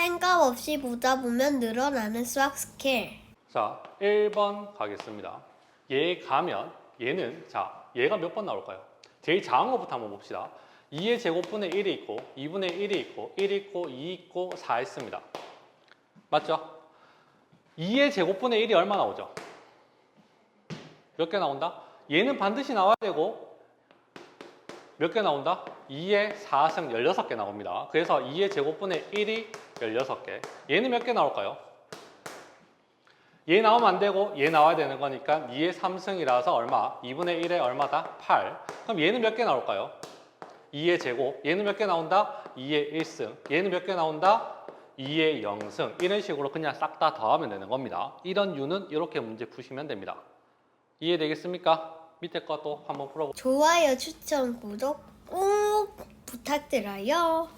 생각 없이 보다 보면 늘어나는 수학 스킬. 자, 1번 가겠습니다. 얘 가면 얘는 자, 얘가 몇 번 나올까요? 제일 작은 것부터 한번 봅시다. 2의 제곱분의 1이 있고 2분의 1이 있고 1 있고 2 있고 4 있습니다. 맞죠? 2의 제곱분의 1이 얼마 나오죠? 몇 개 나온다? 얘는 반드시 나와야 되고 몇 개 나온다? 2의 4승 16개 나옵니다. 그래서 2의 제곱분의 1이 16개. 얘는 몇 개 나올까요? 얘 나오면 안 되고 얘 나와야 되는 거니까 2의 3승이라서 얼마? 2분의 1에 얼마다? 8. 그럼 얘는 몇 개 나올까요? 2의 제곱. 얘는 몇 개 나온다? 2의 1승. 얘는 몇 개 나온다? 2의 0승. 이런 식으로 그냥 싹 다 더하면 되는 겁니다. 이런 유는 이렇게 문제 푸시면 됩니다. 이해되겠습니까? 밑에 것도 한번 풀어보 좋아요, 추천, 구독 꼭 부탁드려요.